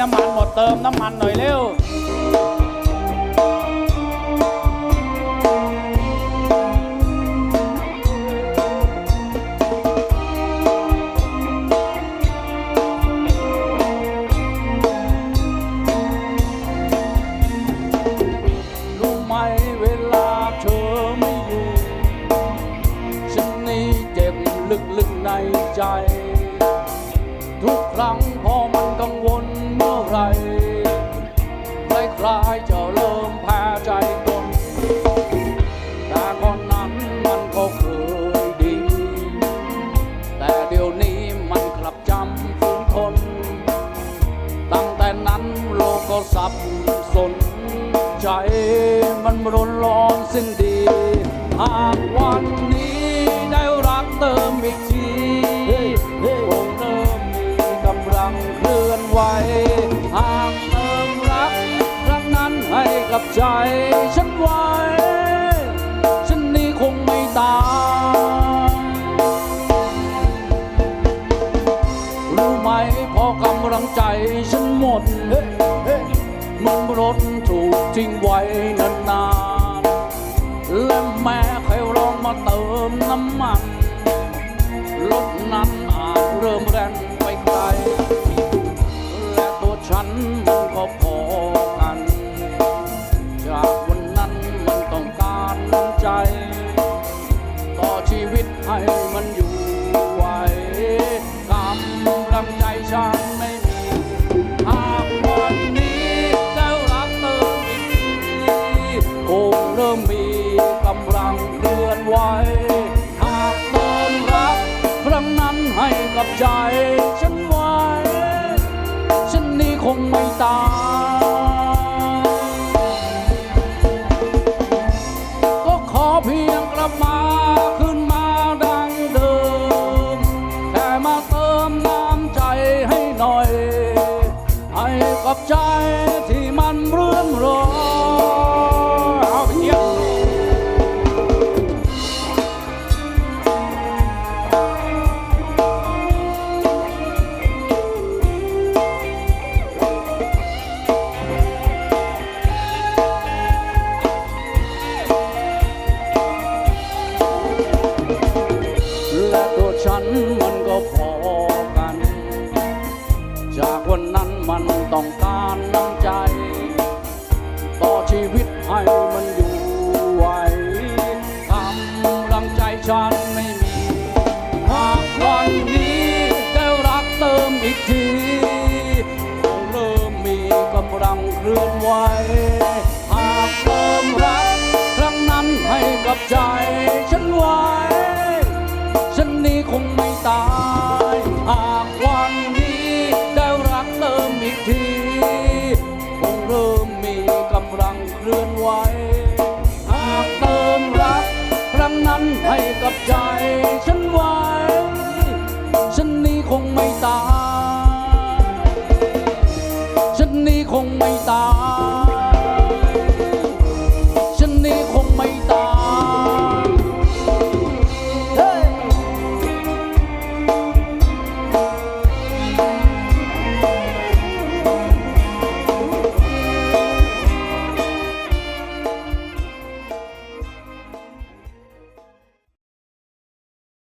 น้ำมันหมดเติมน้ำมันหน่อยเร็วรู้ไหมเวลาเธอไม่อยู่ฉันนี่เจ็บลึกๆในใจ ทุกครั้งพอมันกังวล ไหรคล้ายๆจะเริ่มแพ้ใจคนแต่ก่อนนั้นมันก็เคยดี แต่เดี๋ยวนี้มันกลับจำฝืนทน ตั้งแต่นั้นโลกก็สับสน ใจมันร้อนร้อนสิ้นดีหากวันนี้ได้รักเติมอีกทีคงเริ่มมีกำลังเคลื่อนไหว กับใจฉันไว้ ฉันนี้คงไม่ตายรู้ไหมพอกำลังใจฉันหมด มันรถถูกทิ้งไว้นานๆ คงเริ่มมีกำลังเคลื่อนไหวหากเติมรัก ครั้งนั้นให้กับใจ ฉันไว้ ฉันนี้คงไม่ตายก็ขอเพียงกลับมาขึ้นมาดังเดิมแค่มาเติมน้ำใจให้หน่อย ให้กับใจที่มันเรื่อมรอ มันก็พอกัน จากวันนั้นมันต้องการน้ำใจ ต่อชีวิตให้มันอยู่ไหวกำลังใจฉันไม่มีหากวันนี้ได้รักเติมอีกทีคงเริ่มมีกำลังเคลื่อนไหว